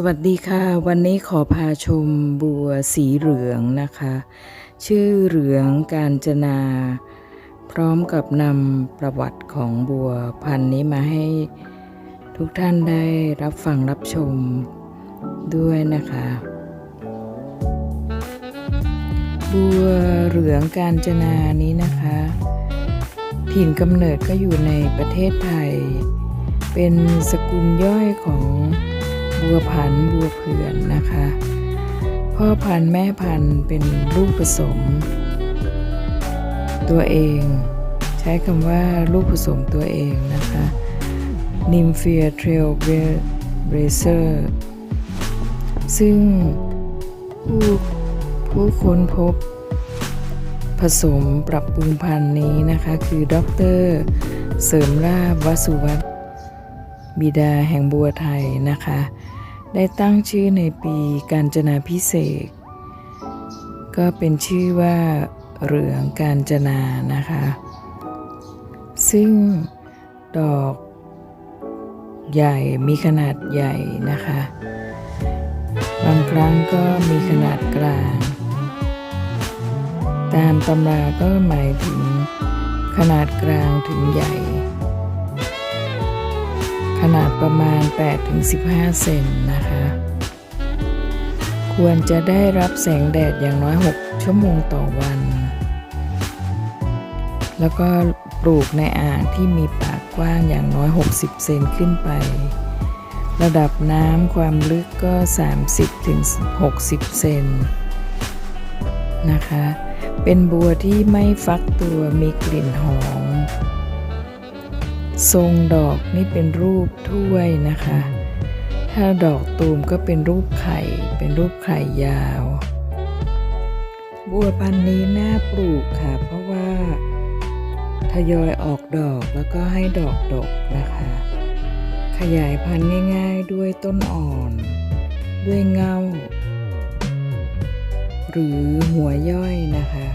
สวัสดีค่ะ วันนี้ขอพาชมบัวสีเหลืองนะคะ ชื่อเหลืองการจนา พร้อมกับนำประวัติของบัวพันธุ์นี้มาให้ทุกท่านได้รับฟังรับชมด้วยนะคะ บัวเหลืองการจนานี้นะคะ ถิ่นกำเนิดก็อยู่ในประเทศไทย เป็นสกุลย่อยของ บัวพันธุ์บัวเผื่อนนะคะ พ่อพันธุ์แม่พันธุ์เป็นลูกผสม ตัวเอง ใช้คำว่าลูกผสมตัวเองนะคะนิมเฟียเทรลเบรเซอร์ซึ่งผู้ผู้ค้นพบ ผสมปรับปรุงพันธุ์นี้นะคะ คือดร เสริมราบวสุวัตบิดาแห่งบัวไทยนะคะ ได้ตั้งชื่อในปีการจนาพิเศษ ก็เป็นชื่อว่าเหลืองการจนานะคะ ซึ่งดอกใหญ่มีขนาดใหญ่นะคะ บางครั้งก็มีขนาดกลาง ตามตำราก็หมายถึงขนาดกลางถึงใหญ่ ประมาณ 8-15 เซนนะคะ ควรจะได้รับแสงแดดอย่างน้อย 6 ชั่วโมงต่อวัน แล้วก็ปลูกในอ่างที่มีปากกว้างอย่างน้อย 60 เซนขึ้นไประดับน้ำความลึกก็ 30-60เซนนะคะ เป็นบัวที่ไม่ฟักตัวมีกลิ่นหอม ทรงดอกนี่เป็นรูปถ้วยนะคะ ถ้าดอกตูมก็เป็นรูปไข่ เป็นรูปไข่ยาว บัวพันธุ์นี้น่าปลูกค่ะ เพราะว่าทยอยออกดอกแล้วก็ให้ดอกดกนะคะ ขยายพันธุ์ง่าย ๆ ด้วยต้นอ่อน ด้วยเงา หรือหัวย่อยนะคะ